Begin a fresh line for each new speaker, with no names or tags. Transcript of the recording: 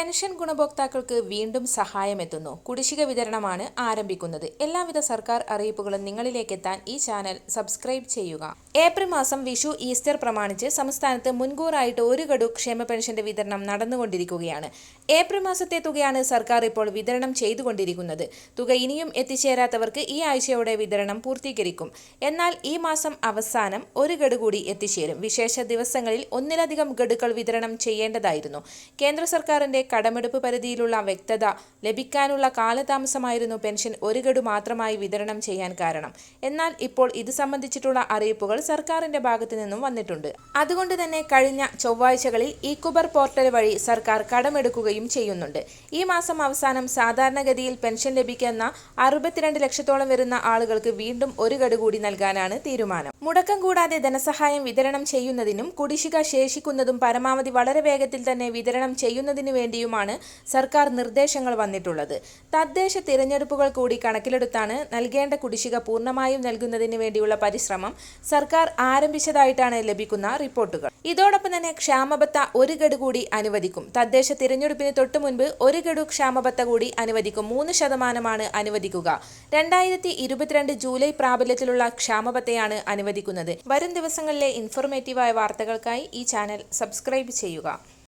Pension ഗുണഭോക്താക്കൾക്ക് വീണ്ടും സഹായമെത്തുന്നു. കുടിശ്ശിക വിതരണമാണ് ആരംഭിക്കുന്നത്. എല്ലാവിധ സർക്കാർ അറിയിപ്പുകളും നിങ്ങളിലേക്ക് എത്താൻ ഈ ചാനൽ സബ്സ്ക്രൈബ് ചെയ്യുക. ഏപ്രിൽ മാസം വിഷു ഈസ്റ്റർ പ്രമാണിച്ച് സംസ്ഥാനത്ത് മുൻകൂറായിട്ട് ഒരു ഗഡു ക്ഷേമ പെൻഷന്റെ വിതരണം നടന്നുകൊണ്ടിരിക്കുകയാണ്. ഏപ്രിൽ മാസത്തെ തുകയാണ് സർക്കാർ ഇപ്പോൾ വിതരണം ചെയ്തുകൊണ്ടിരിക്കുന്നത്. തുക ഇനിയും എത്തിച്ചേരാത്തവർക്ക് ഈ ആഴ്ചയോടെ വിതരണം പൂർത്തീകരിക്കും. എന്നാൽ ഈ മാസം അവസാനം ഒരു ഗഡു കൂടി എത്തിച്ചേരും. വിശേഷ ദിവസങ്ങളിൽ ഒന്നിലധികം ഗഡുക്കൾ വിതരണം ചെയ്യേണ്ടതായിരുന്നു. കേന്ദ്ര സർക്കാരിന്റെ കടമെടുപ്പ് പരിധിയിലുള്ള വ്യക്തത ലഭിക്കാനുള്ള കാലതാമസമായിരുന്നു പെൻഷൻ ഒരു ഗഡു മാത്രമായി വിതരണം ചെയ്യാൻ കാരണം. എന്നാൽ ഇപ്പോൾ ഇത് സംബന്ധിച്ചിട്ടുള്ള അറിയിപ്പുകൾ സർക്കാരിന്റെ ഭാഗത്തു നിന്നും വന്നിട്ടുണ്ട്. അതുകൊണ്ട് തന്നെ കഴിഞ്ഞ ചൊവ്വാഴ്ചകളിൽ ഇ കുബർ പോർട്ടൽ വഴി സർക്കാർ കടമെടുക്കുകയും ചെയ്യുന്നുണ്ട്. ഈ മാസം അവസാനം സാധാരണഗതിയിൽ പെൻഷൻ ലഭിക്കുന്ന അറുപത്തിരണ്ട് ലക്ഷത്തോളം വരുന്ന ആളുകൾക്ക് വീണ്ടും ഒരു ഗഡു കൂടി നൽകാനാണ് തീരുമാനം. മുടക്കം കൂടാതെ ധനസഹായം വിതരണം ചെയ്യുന്നതിനും കുടിശ്ശിക ശേഷിക്കുന്നതും പരമാവധി വളരെ വേഗത്തിൽ തന്നെ വിതരണം ചെയ്യുന്നതിനു വേണ്ടിയുമാണ് സർക്കാർ നിർദ്ദേശങ്ങൾ വന്നിട്ടുള്ളത്. തദ്ദേശ തിരഞ്ഞെടുപ്പുകൾ കൂടി കണക്കിലെടുത്താണ് നൽകേണ്ട കുടിശ്ശിക പൂർണമായും നൽകുന്നതിന് വേണ്ടിയുള്ള പരിശ്രമം സർക്കാർ ആരംഭിച്ചതായിട്ടാണ് ലഭിക്കുന്ന റിപ്പോർട്ടുകൾ. ഇതോടൊപ്പം തന്നെ ക്ഷാമബത്ത ഒരു ഗഡു കൂടി അനുവദിക്കും. തദ്ദേശ തിരഞ്ഞെടുപ്പിന് തൊട്ടു മുൻപ് ഒരു ഗഡു ക്ഷാമബത്ത കൂടി അനുവദിക്കും. മൂന്ന് ശതമാനമാണ് അനുവദിക്കുക. രണ്ടായിരത്തി ജൂലൈ പ്രാബല്യത്തിലുള്ള ക്ഷാമബത്തയാണ് അനുവദിക്കുന്നത്. വരും ദിവസങ്ങളിലെ ഇൻഫോർമേറ്റീവായ വാർത്തകൾക്കായി ഈ ചാനൽ സബ്സ്ക്രൈബ് ചെയ്യുക.